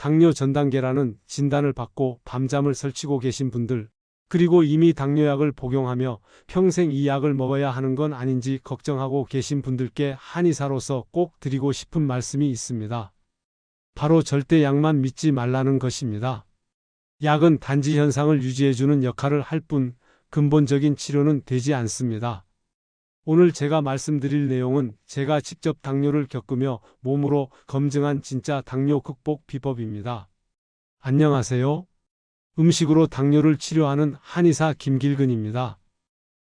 당뇨 전 단계라는 진단을 받고 밤잠을 설치고 계신 분들, 그리고 이미 당뇨약을 복용하며 평생 이 약을 먹어야 하는 건 아닌지 걱정하고 계신 분들께 한의사로서 꼭 드리고 싶은 말씀이 있습니다. 바로 절대 약만 믿지 말라는 것입니다. 약은 단지 현상을 유지해주는 역할을 할 뿐 근본적인 치료는 되지 않습니다. 오늘 제가 말씀드릴 내용은 제가 직접 당뇨를 겪으며 몸으로 검증한 진짜 당뇨 극복 비법입니다. 안녕하세요. 음식으로 당뇨를 치료하는 한의사 김길근입니다.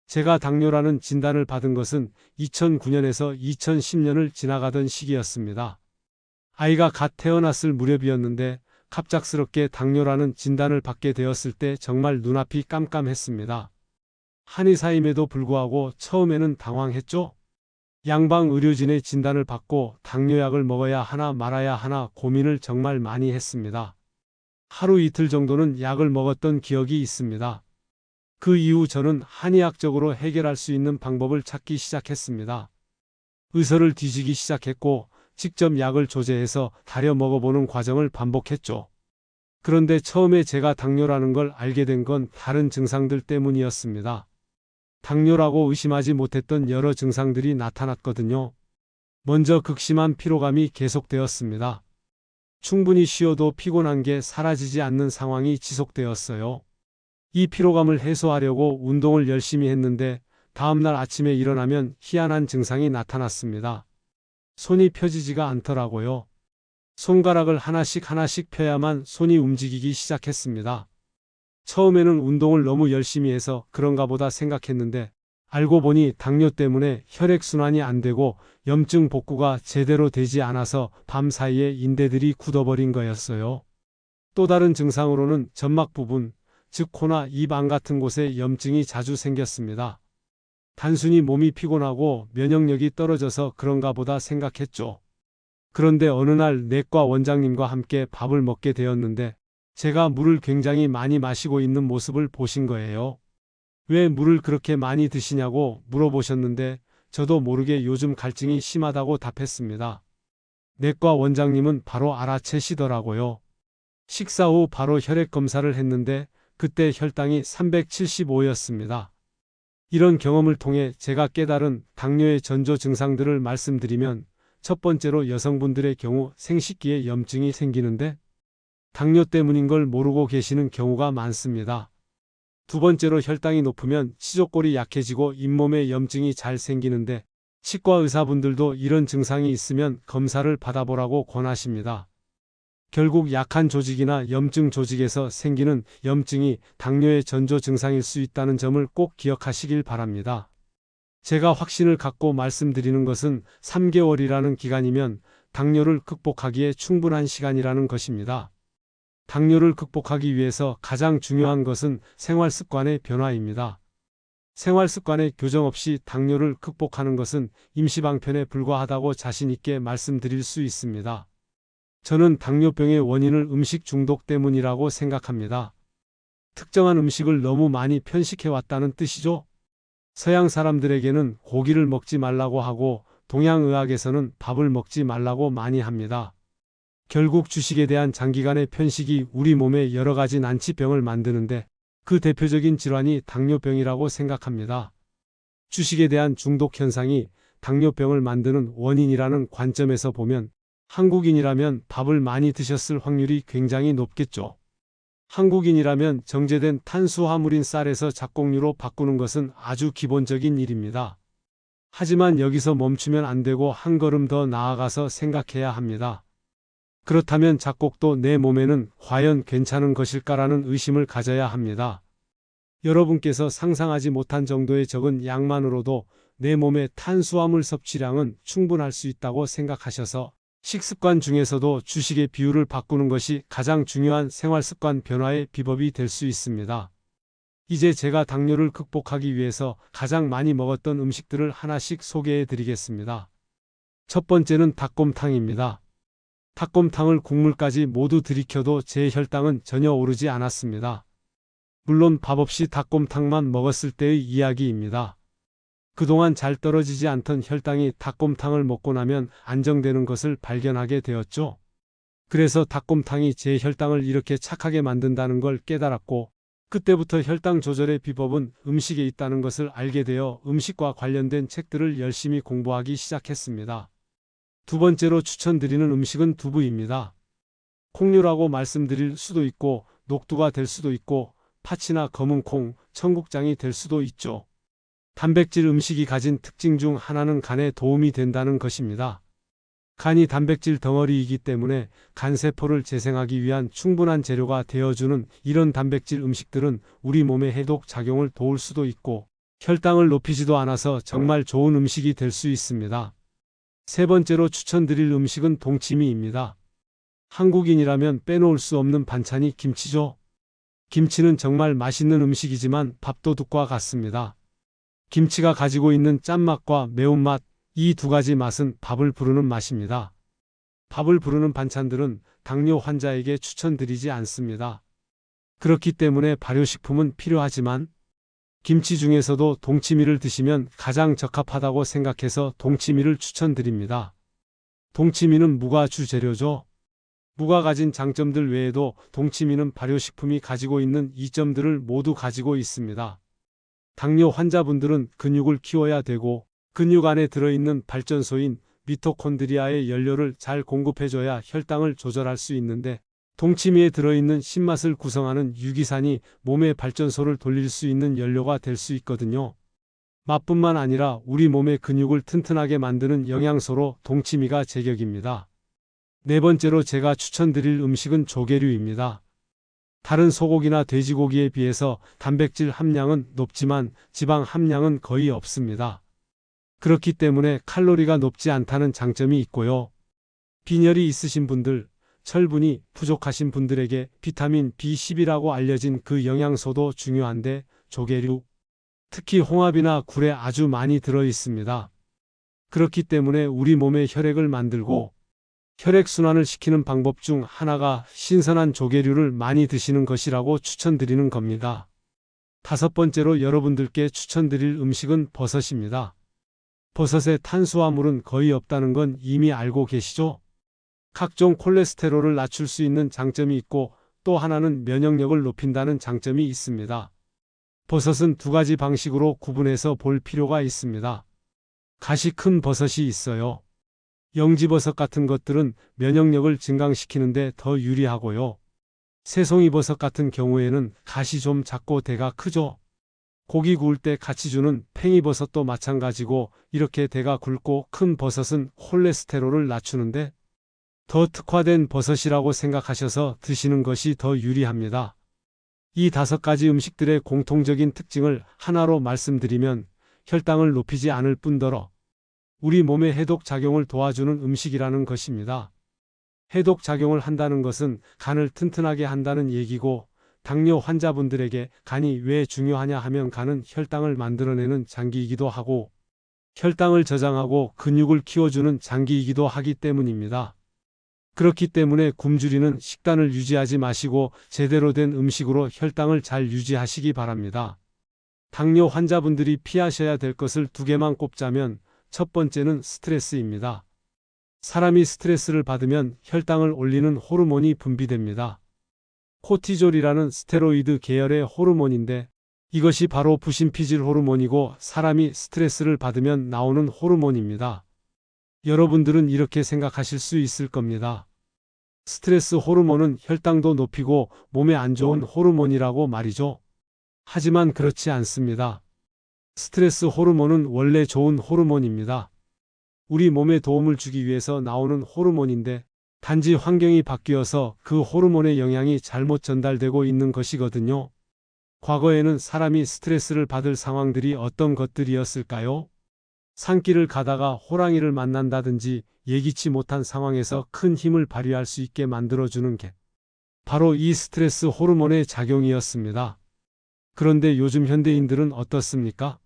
제가 당뇨라는 진단을 받은 것은 2009년에서 2010년을 지나가던 시기였습니다. 아이가 갓 태어났을 무렵이었는데 갑작스럽게 당뇨라는 진단을 받게 되었을 때 정말 눈앞이 깜깜했습니다. 한의사임에도 불구하고 처음에는 당황했죠. 양방 의료진의 진단을 받고 당뇨약을 먹어야 하나 말아야 하나 고민을 정말 많이 했습니다. 하루 이틀 정도는 약을 먹었던 기억이 있습니다. 그 이후 저는 한의학적으로 해결할 수 있는 방법을 찾기 시작했습니다. 의서를 뒤지기 시작했고 직접 약을 조제해서 다려 먹어보는 과정을 반복했죠. 그런데 처음에 제가 당뇨라는 걸 알게 된 건 다른 증상들 때문이었습니다. 당뇨라고 의심하지 못했던 여러 증상들이 나타났거든요. 먼저 극심한 피로감이 계속되었습니다. 충분히 쉬어도 피곤한 게 사라지지 않는 상황이 지속되었어요. 이 피로감을 해소하려고 운동을 열심히 했는데 다음날 아침에 일어나면 희한한 증상이 나타났습니다. 손이 펴지지가 않더라고요. 손가락을 하나씩 하나씩 펴야만 손이 움직이기 시작했습니다. 처음에는 운동을 너무 열심히 해서 그런가 보다 생각했는데 알고 보니 당뇨 때문에 혈액순환이 안 되고 염증 복구가 제대로 되지 않아서 밤 사이에 인대들이 굳어버린 거였어요. 또 다른 증상으로는 점막 부분, 즉 코나 입 안 같은 곳에 염증이 자주 생겼습니다. 단순히 몸이 피곤하고 면역력이 떨어져서 그런가 보다 생각했죠. 그런데 어느 날 내과 원장님과 함께 밥을 먹게 되었는데 제가 물을 굉장히 많이 마시고 있는 모습을 보신 거예요. 왜 물을 그렇게 많이 드시냐고 물어보셨는데 저도 모르게 요즘 갈증이 심하다고 답했습니다. 내과 원장님은 바로 알아채시더라고요. 식사 후 바로 혈액 검사를 했는데 그때 혈당이 375였습니다. 이런 경험을 통해 제가 깨달은 당뇨의 전조 증상들을 말씀드리면 첫 번째로 여성분들의 경우 생식기에 염증이 생기는데 당뇨 때문인 걸 모르고 계시는 경우가 많습니다. 두 번째로 혈당이 높으면 치조골이 약해지고 잇몸에 염증이 잘 생기는데 치과 의사분들도 이런 증상이 있으면 검사를 받아보라고 권하십니다. 결국 약한 조직이나 염증 조직에서 생기는 염증이 당뇨의 전조 증상일 수 있다는 점을 꼭 기억하시길 바랍니다. 제가 확신을 갖고 말씀드리는 것은 3개월이라는 기간이면 당뇨를 극복하기에 충분한 시간이라는 것입니다. 당뇨를 극복하기 위해서 가장 중요한 것은 생활 습관의 변화입니다. 생활 습관의 교정 없이 당뇨를 극복하는 것은 임시방편에 불과하다고 자신있게 말씀드릴 수 있습니다. 저는 당뇨병의 원인을 음식 중독 때문이라고 생각합니다. 특정한 음식을 너무 많이 편식해왔다는 뜻이죠. 서양 사람들에게는 고기를 먹지 말라고 하고 동양의학에서는 밥을 먹지 말라고 많이 합니다. 결국 주식에 대한 장기간의 편식이 우리 몸에 여러 가지 난치병을 만드는데 그 대표적인 질환이 당뇨병이라고 생각합니다. 주식에 대한 중독 현상이 당뇨병을 만드는 원인이라는 관점에서 보면 한국인이라면 밥을 많이 드셨을 확률이 굉장히 높겠죠. 한국인이라면 정제된 탄수화물인 쌀에서 잡곡류로 바꾸는 것은 아주 기본적인 일입니다. 하지만 여기서 멈추면 안 되고 한 걸음 더 나아가서 생각해야 합니다. 그렇다면 잡곡도 내 몸에는 과연 괜찮은 것일까라는 의심을 가져야 합니다. 여러분께서 상상하지 못한 정도의 적은 양만으로도 내 몸의 탄수화물 섭취량은 충분할 수 있다고 생각하셔서 식습관 중에서도 주식의 비율을 바꾸는 것이 가장 중요한 생활습관 변화의 비법이 될 수 있습니다. 이제 제가 당뇨를 극복하기 위해서 가장 많이 먹었던 음식들을 하나씩 소개해 드리겠습니다. 첫 번째는 닭곰탕입니다. 닭곰탕을 국물까지 모두 들이켜도 제 혈당은 전혀 오르지 않았습니다. 물론 밥 없이 닭곰탕만 먹었을 때의 이야기입니다. 그동안 잘 떨어지지 않던 혈당이 닭곰탕을 먹고 나면 안정되는 것을 발견하게 되었죠. 그래서 닭곰탕이 제 혈당을 이렇게 착하게 만든다는 걸 깨달았고, 그때부터 혈당 조절의 비법은 음식에 있다는 것을 알게 되어 음식과 관련된 책들을 열심히 공부하기 시작했습니다. 두 번째로 추천드리는 음식은 두부입니다. 콩류라고 말씀드릴 수도 있고, 녹두가 될 수도 있고, 파치나 검은 콩, 청국장이 될 수도 있죠. 단백질 음식이 가진 특징 중 하나는 간에 도움이 된다는 것입니다. 간이 단백질 덩어리이기 때문에 간세포를 재생하기 위한 충분한 재료가 되어주는 이런 단백질 음식들은 우리 몸의 해독 작용을 도울 수도 있고 혈당을 높이지도 않아서 정말 좋은 음식이 될 수 있습니다. 세 번째로 추천드릴 음식은 동치미입니다. 한국인이라면 빼놓을 수 없는 반찬이 김치죠. 김치는 정말 맛있는 음식이지만 밥도둑과 같습니다. 김치가 가지고 있는 짠맛과 매운맛, 이 두 가지 맛은 밥을 부르는 맛입니다. 밥을 부르는 반찬들은 당뇨 환자에게 추천드리지 않습니다. 그렇기 때문에 발효식품은 필요하지만 김치 중에서도 동치미를 드시면 가장 적합하다고 생각해서 동치미를 추천드립니다. 동치미는 무가 주재료죠. 무가 가진 장점들 외에도 동치미는 발효식품이 가지고 있는 이점들을 모두 가지고 있습니다. 당뇨 환자분들은 근육을 키워야 되고 근육 안에 들어있는 발전소인 미토콘드리아의 연료를 잘 공급해줘야 혈당을 조절할 수 있는데 동치미에 들어있는 신맛을 구성하는 유기산이 몸의 발전소를 돌릴 수 있는 연료가 될 수 있거든요. 맛뿐만 아니라 우리 몸의 근육을 튼튼하게 만드는 영양소로 동치미가 제격입니다. 네 번째로 제가 추천드릴 음식은 조개류입니다. 다른 소고기나 돼지고기에 비해서 단백질 함량은 높지만 지방 함량은 거의 없습니다. 그렇기 때문에 칼로리가 높지 않다는 장점이 있고요. 빈혈이 있으신 분들, 철분이 부족하신 분들에게 비타민 B10이라고 알려진 그 영양소도 중요한데 조개류, 특히 홍합이나 굴에 아주 많이 들어 있습니다. 그렇기 때문에 우리 몸의 혈액을 만들고 혈액순환을 시키는 방법 중 하나가 신선한 조개류를 많이 드시는 것이라고 추천드리는 겁니다. 다섯 번째로 여러분들께 추천드릴 음식은 버섯입니다. 버섯의 탄수화물은 거의 없다는 건 이미 알고 계시죠? 각종 콜레스테롤을 낮출 수 있는 장점이 있고 또 하나는 면역력을 높인다는 장점이 있습니다. 버섯은 두 가지 방식으로 구분해서 볼 필요가 있습니다. 가시 큰 버섯이 있어요. 영지버섯 같은 것들은 면역력을 증강시키는데 더 유리하고요. 새송이버섯 같은 경우에는 가시 좀 작고 대가 크죠. 고기 구울 때 같이 주는 팽이버섯도 마찬가지고 이렇게 대가 굵고 큰 버섯은 콜레스테롤을 낮추는데 더 특화된 버섯이라고 생각하셔서 드시는 것이 더 유리합니다. 이 다섯 가지 음식들의 공통적인 특징을 하나로 말씀드리면 혈당을 높이지 않을 뿐더러 우리 몸의 해독 작용을 도와주는 음식이라는 것입니다. 해독 작용을 한다는 것은 간을 튼튼하게 한다는 얘기고 당뇨 환자분들에게 간이 왜 중요하냐 하면 간은 혈당을 만들어내는 장기이기도 하고 혈당을 저장하고 근육을 키워주는 장기이기도 하기 때문입니다. 그렇기 때문에 굶주리는 식단을 유지하지 마시고 제대로 된 음식으로 혈당을 잘 유지하시기 바랍니다. 당뇨 환자분들이 피하셔야 될 것을 두 개만 꼽자면 첫 번째는 스트레스입니다. 사람이 스트레스를 받으면 혈당을 올리는 호르몬이 분비됩니다. 코티졸이라는 스테로이드 계열의 호르몬인데 이것이 바로 부신피질 호르몬이고 사람이 스트레스를 받으면 나오는 호르몬입니다. 여러분들은 이렇게 생각하실 수 있을 겁니다. 스트레스 호르몬은 혈당도 높이고 몸에 안 좋은 호르몬이라고 말이죠. 하지만 그렇지 않습니다. 스트레스 호르몬은 원래 좋은 호르몬입니다. 우리 몸에 도움을 주기 위해서 나오는 호르몬인데 단지 환경이 바뀌어서 그 호르몬의 영향이 잘못 전달되고 있는 것이거든요. 과거에는 사람이 스트레스를 받을 상황들이 어떤 것들이었을까요? 산길을 가다가 호랑이를 만난다든지 예기치 못한 상황에서 큰 힘을 발휘할 수 있게 만들어주는 게 바로 이 스트레스 호르몬의 작용이었습니다. 그런데 요즘 현대인들은 어떻습니까?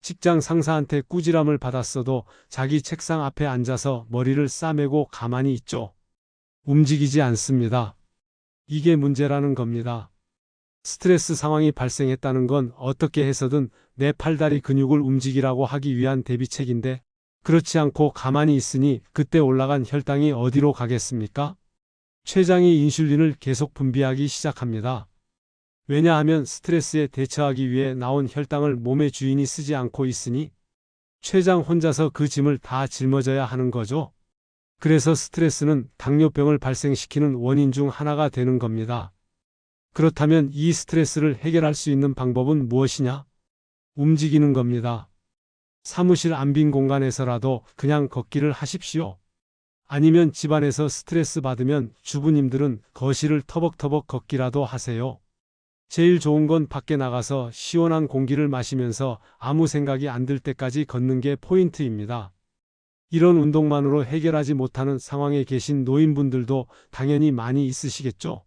직장 상사한테 꾸지람을 받았어도 자기 책상 앞에 앉아서 머리를 싸매고 가만히 있죠. 움직이지 않습니다. 이게 문제라는 겁니다. 스트레스 상황이 발생했다는 건 어떻게 해서든 내 팔다리 근육을 움직이라고 하기 위한 대비책인데 그렇지 않고 가만히 있으니 그때 올라간 혈당이 어디로 가겠습니까? 췌장이 인슐린을 계속 분비하기 시작합니다. 왜냐하면 스트레스에 대처하기 위해 나온 혈당을 몸의 주인이 쓰지 않고 있으니 췌장 혼자서 그 짐을 다 짊어져야 하는 거죠. 그래서 스트레스는 당뇨병을 발생시키는 원인 중 하나가 되는 겁니다. 그렇다면 이 스트레스를 해결할 수 있는 방법은 무엇이냐? 움직이는 겁니다. 사무실 안 빈 공간에서라도 그냥 걷기를 하십시오. 아니면 집안에서 스트레스 받으면 주부님들은 거실을 터벅터벅 걷기라도 하세요. 제일 좋은 건 밖에 나가서 시원한 공기를 마시면서 아무 생각이 안 들 때까지 걷는 게 포인트입니다. 이런 운동만으로 해결하지 못하는 상황에 계신 노인분들도 당연히 많이 있으시겠죠?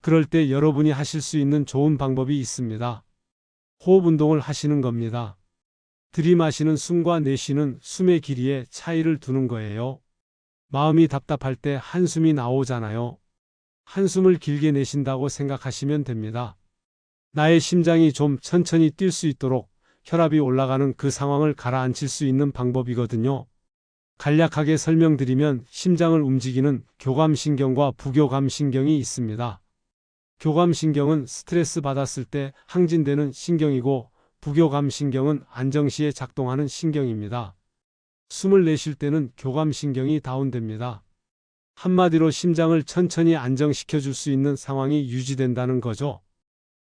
그럴 때 여러분이 하실 수 있는 좋은 방법이 있습니다. 호흡 운동을 하시는 겁니다. 들이마시는 숨과 내쉬는 숨의 길이에 차이를 두는 거예요. 마음이 답답할 때 한숨이 나오잖아요. 한숨을 길게 내쉰다고 생각하시면 됩니다. 나의 심장이 좀 천천히 뛸 수 있도록 혈압이 올라가는 그 상황을 가라앉힐 수 있는 방법이거든요. 간략하게 설명드리면 심장을 움직이는 교감신경과 부교감신경이 있습니다. 교감신경은 스트레스 받았을 때 항진되는 신경이고 부교감신경은 안정 시에 작동하는 신경입니다. 숨을 내쉴 때는 교감신경이 다운됩니다. 한마디로 심장을 천천히 안정시켜 줄 수 있는 상황이 유지된다는 거죠.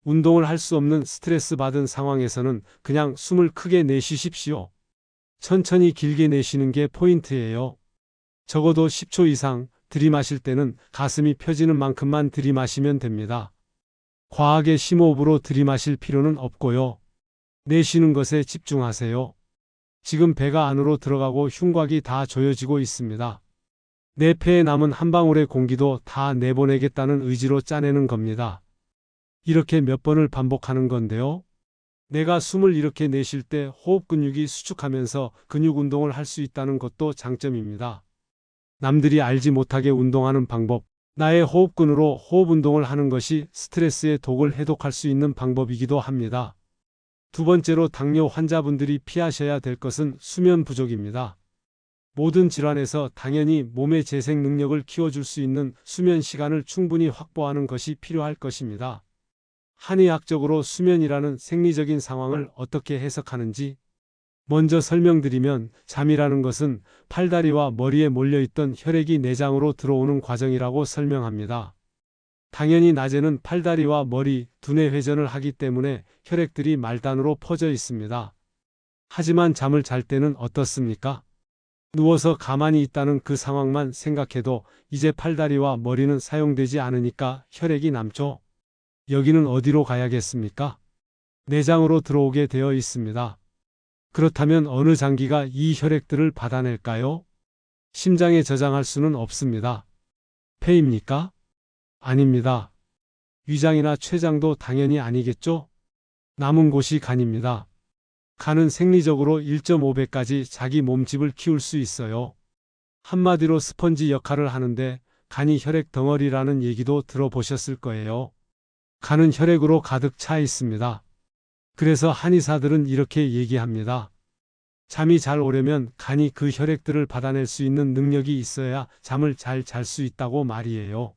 운동을 할 수 없는 스트레스 받은 상황에서는 그냥 숨을 크게 내쉬십시오. 천천히 길게 내쉬는 게 포인트예요. 적어도 10초 이상 들이마실 때는 가슴이 펴지는 만큼만 들이마시면 됩니다. 과하게 심호흡으로 들이마실 필요는 없고요. 내쉬는 것에 집중하세요. 지금 배가 안으로 들어가고 흉곽이 다 조여지고 있습니다. 내 폐에 남은 한 방울의 공기도 다 내보내겠다는 의지로 짜내는 겁니다. 이렇게 몇 번을 반복하는 건데요. 내가 숨을 이렇게 내쉴 때 호흡 근육이 수축하면서 근육 운동을 할 수 있다는 것도 장점입니다. 남들이 알지 못하게 운동하는 방법, 나의 호흡근으로 호흡 운동을 하는 것이 스트레스의 독을 해독할 수 있는 방법이기도 합니다. 두 번째로 당뇨 환자분들이 피하셔야 될 것은 수면 부족입니다. 모든 질환에서 당연히 몸의 재생 능력을 키워줄 수 있는 수면 시간을 충분히 확보하는 것이 필요할 것입니다. 한의학적으로 수면이라는 생리적인 상황을 어떻게 해석하는지 먼저 설명드리면 잠이라는 것은 팔다리와 머리에 몰려있던 혈액이 내장으로 들어오는 과정이라고 설명합니다. 당연히 낮에는 팔다리와 머리, 두뇌 회전을 하기 때문에 혈액들이 말단으로 퍼져 있습니다. 하지만 잠을 잘 때는 어떻습니까? 누워서 가만히 있다는 그 상황만 생각해도 이제 팔다리와 머리는 사용되지 않으니까 혈액이 남죠. 여기는 어디로 가야겠습니까? 내장으로 들어오게 되어 있습니다. 그렇다면 어느 장기가 이 혈액들을 받아낼까요? 심장에 저장할 수는 없습니다. 폐입니까? 아닙니다. 위장이나 췌장도 당연히 아니겠죠? 남은 곳이 간입니다. 간은 생리적으로 1.5배까지 자기 몸집을 키울 수 있어요. 한마디로 스펀지 역할을 하는데 간이 혈액 덩어리라는 얘기도 들어보셨을 거예요. 간은 혈액으로 가득 차 있습니다. 그래서 한의사들은 이렇게 얘기합니다. 잠이 잘 오려면 간이 그 혈액들을 받아낼 수 있는 능력이 있어야 잠을 잘 잘 수 있다고 말이에요.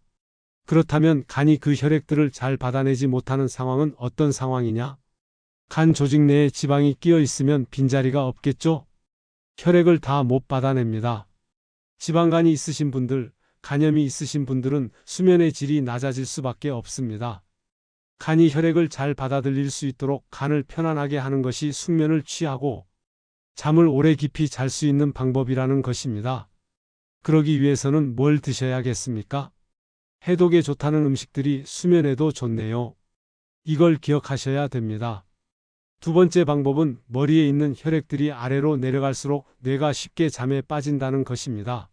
그렇다면 간이 그 혈액들을 잘 받아내지 못하는 상황은 어떤 상황이냐? 간 조직 내에 지방이 끼어 있으면 빈자리가 없겠죠? 혈액을 다 못 받아냅니다. 지방간이 있으신 분들, 간염이 있으신 분들은 수면의 질이 낮아질 수밖에 없습니다. 간이 혈액을 잘 받아들일 수 있도록 간을 편안하게 하는 것이 숙면을 취하고 잠을 오래 깊이 잘 수 있는 방법이라는 것입니다. 그러기 위해서는 뭘 드셔야겠습니까? 해독에 좋다는 음식들이 수면에도 좋네요. 이걸 기억하셔야 됩니다. 두 번째 방법은 머리에 있는 혈액들이 아래로 내려갈수록 뇌가 쉽게 잠에 빠진다는 것입니다.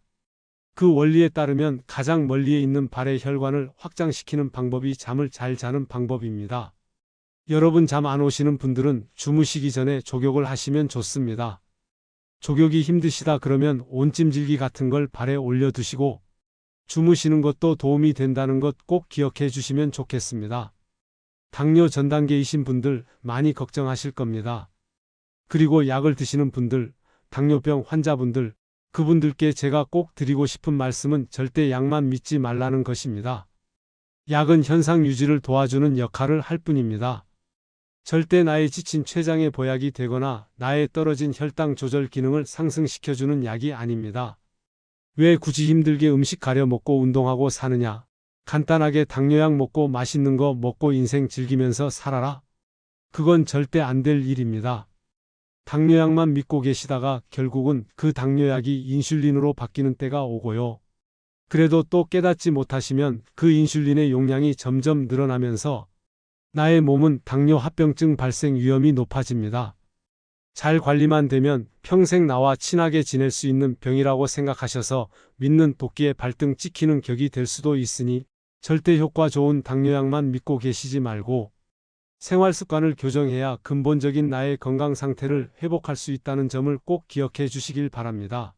그 원리에 따르면 가장 멀리에 있는 발의 혈관을 확장시키는 방법이 잠을 잘 자는 방법입니다. 여러분 잠 안 오시는 분들은 주무시기 전에 족욕을 하시면 좋습니다. 족욕이 힘드시다 그러면 온찜질기 같은 걸 발에 올려두시고 주무시는 것도 도움이 된다는 것 꼭 기억해 주시면 좋겠습니다. 당뇨 전 단계이신 분들 많이 걱정하실 겁니다. 그리고 약을 드시는 분들, 당뇨병 환자분들, 그분들께 제가 꼭 드리고 싶은 말씀은 절대 약만 믿지 말라는 것입니다. 약은 현상 유지를 도와주는 역할을 할 뿐입니다. 절대 나의 지친 췌장에 보약이 되거나 나의 떨어진 혈당 조절 기능을 상승시켜주는 약이 아닙니다. 왜 굳이 힘들게 음식 가려 먹고 운동하고 사느냐? 간단하게 당뇨약 먹고 맛있는 거 먹고 인생 즐기면서 살아라. 그건 절대 안 될 일입니다. 당뇨약만 믿고 계시다가 결국은 그 당뇨약이 인슐린으로 바뀌는 때가 오고요. 그래도 또 깨닫지 못하시면 그 인슐린의 용량이 점점 늘어나면서 나의 몸은 당뇨 합병증 발생 위험이 높아집니다. 잘 관리만 되면 평생 나와 친하게 지낼 수 있는 병이라고 생각하셔서 믿는 도끼에 발등 찍히는 격이 될 수도 있으니 절대 효과 좋은 당뇨약만 믿고 계시지 말고 생활 습관을 교정해야 근본적인 나의 건강 상태를 회복할 수 있다는 점을 꼭 기억해 주시길 바랍니다.